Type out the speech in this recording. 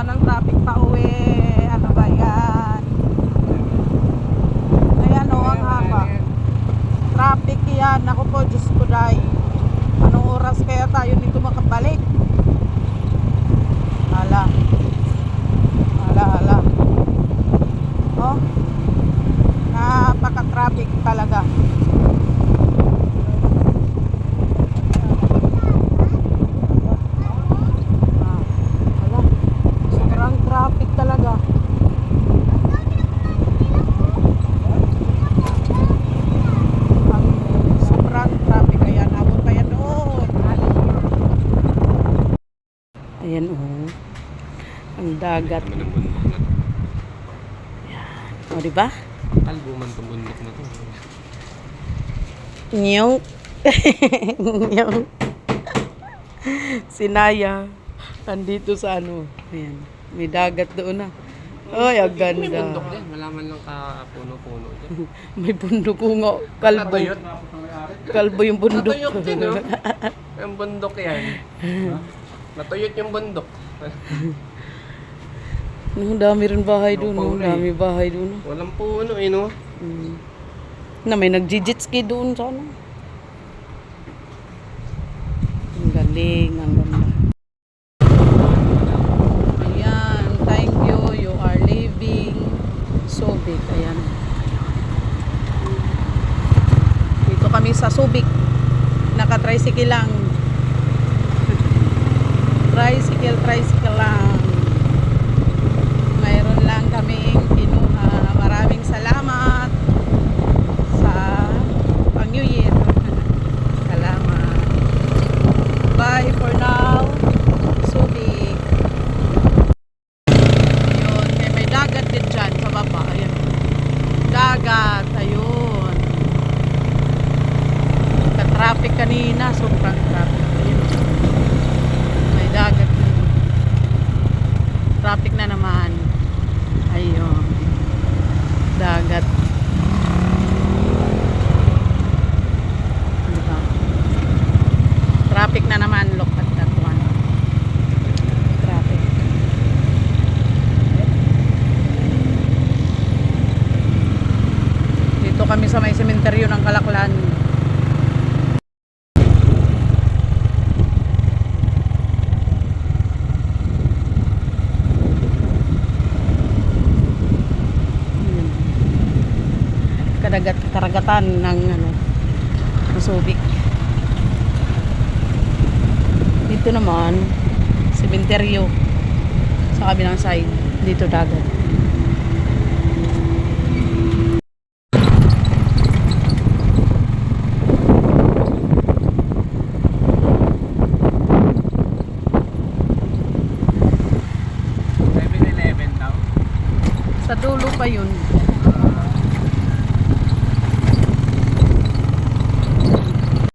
gumawa ng traffic pa uwi. Ano ba yan? Ayan o, ang haba. Traffic yan. Ako po, Diyos ko dahil. Anong oras kaya tayo nito makabalik? Hala. Hala, hala. Oh, napaka-traffic talaga. Ayan oh. Ang dagat. Naman ang bundok na to. O, di ba? Kalbo man itong bundok na to. Nyong. Nyong. Sinaya. Andito sa ano. Ayan. May dagat doon na. Ay, ang May bundok ganda. din. Wala man lang kapuno-puno dyan. May bundok ko nga. Kalbo. Natuyot. Kalbo yung bundok. Din, no? Yung bundok yan. Natuyot yung bundok. Ang dami rin bahay doon. Eh. dami bahay doon. Walang puno, eh, no? Mm. Na may nagjijitski doon sa ano. Ang galing, ang ganda. Ayan, thank you. You are living Subic. Ayan. Dito kami sa Subic. Naka-tricycle lang. Tricycle, tricycle lang. Mayroon lang kaming kinuha. Maraming salamat sa pang New Year. Salamat. Bye for now. Subic. Yun. May, may dagat din dyan sa baba. Ayan. Dagat. Ayun. Ka-traffic kanina. Sobrang traffic. Ayun. May dagat din. Traffic na naman. Ayun. Dagat. Diba? Traffic na naman. Look at that one. Traffic. Dito kami sa may sementeryo ng Kalaklan. Kadagat karagatan ng ano Subic. Dito naman sementeryo sa kabilang side dito dagat. Dulo pa yun.